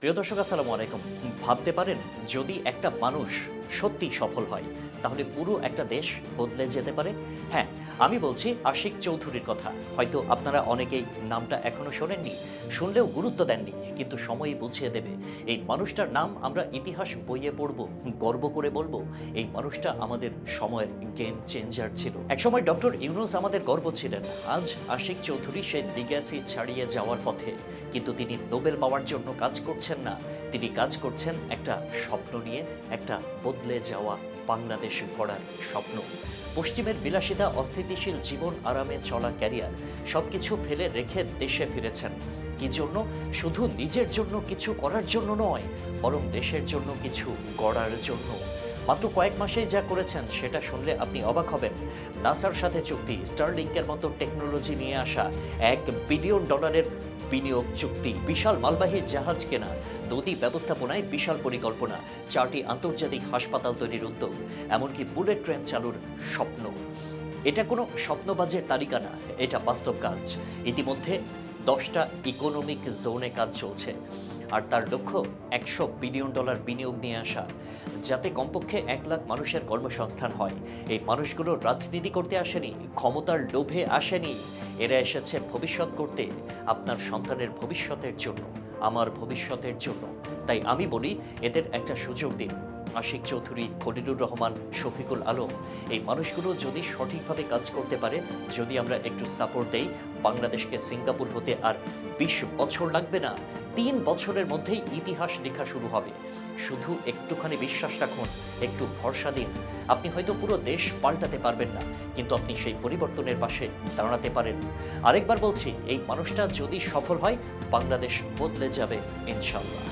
প্রিয় দর্শক আসসালামু আলাইকুম। ভাবতে পারেন যদি একটা মানুষ সত্যি সফল হয়। তাহলে পুরো একটা দেশ বদলে যেতে পারে? হ্যাঁ আমি বলছি আশিক চৌধুরীর কথা। হয়তো আপনারা অনেকেই নামটা এখনও শোনেননি, শুনলেও গুরুত্ব দেননি, কিন্তু সময়ই বুঝিয়ে দেবে। এই মানুষটার নাম আমরা ইতিহাস বইয়ে পড়ব, গর্ব করে বলব, এই মানুষটা আমাদের সময়ের গেম চেঞ্জার ছিল। একসময় ডক্টর ইউনুস আমাদের গর্ব ছিলেন, আজ আশিক চৌধুরী সেই লিগ্যাসি ছাড়িয়ে যাওয়ার পথে, কিন্তু তিনি নোবেল পাওয়ার জন্য কাজ করছেন না। তিনি কাজ করছেন একটা স্বপ্ন নিয়ে, একটা বদলে যাওয়া বাংলাদেশ গড়ার স্বপ্ন। পশ্চিমের বিলাসিতা, অস্থিতিশীল জীবন আরামে চলা ক্যারিয়ার, সবকিছু ফেলে রেখে দেশে ফিরেছেন। কি জন্য? শুধু নিজের জন্য কিছু করার জন্য নয়, বরং দেশের জন্য কিছু গড়ার জন্য। মাত্র কয়েক মাসেই যা করেছেন, সেটা শুনলে আপনি অবাক হবেন। নাসার সাথে চুক্তি, স্টারলিংকের মতো টেকনোলজি নিয়ে আসা, এক বিলিয়ন ডলারের বিনিয়োগ চুক্তি, বিশাল মালবাহী জাহাজ কেনা, নদী ব্যবস্থাপনায় বিশাল পরিকল্পনা, চারটি আন্তর্জাতিক হাসপাতাল তৈরির উদ্যোগ, এমনকি বুলেট ট্রেন চালুর স্বপ্ন। এটা কোনো স্বপ্নবাজের তালিকা না, এটা বাস্তব কাজ। ইতিমধ্যে দশটা ইকোনমিক জোনে কাজ চলছে। আর তার লক্ষ্য একশো বিলিয়ন ডলার বিনিয়োগ নিয়ে আসা, যাতে কমপক্ষে এক লাখ মানুষের কর্মসংস্থান হয়। এই মানুষগুলো রাজনীতি করতে আসেনি, ক্ষমতার লোভে আসেনি। এরা এসেছে ভবিষ্যৎ করতে, আপনার সন্তানের ভবিষ্যতের জন্য, আমার ভবিষ্যতের জন্য। তাই আমি বলি, এদের একটা সুযোগ দিন। আশিক চৌধুরী খলিলুর রহমান, শফিকুল আলম। এই মানুষগুলো যদি সঠিকভাবে কাজ করতে পারে, যদি আমরা একটু সাপোর্ট দেই, বাংলাদেশকে সিঙ্গাপুর হতে আর বিশ বছর লাগবে না, তিন বছরের মধ্যেই ইতিহাস লেখা শুরু হবে। শুধু একটুখানি বিশ্বাস রাখুন, একটু ভরসা দিন। আপনি হয়তো পুরো দেশ পাল্টাতে পারবেন না, কিন্তু আপনি সেই পরিবর্তনের পাশে দাঁড়াতে পারেন। আরেকবার বলছি, এই মানুষটা যদি সফল হয়, বাংলাদেশ বদলে যাবে ইনশাল্লাহ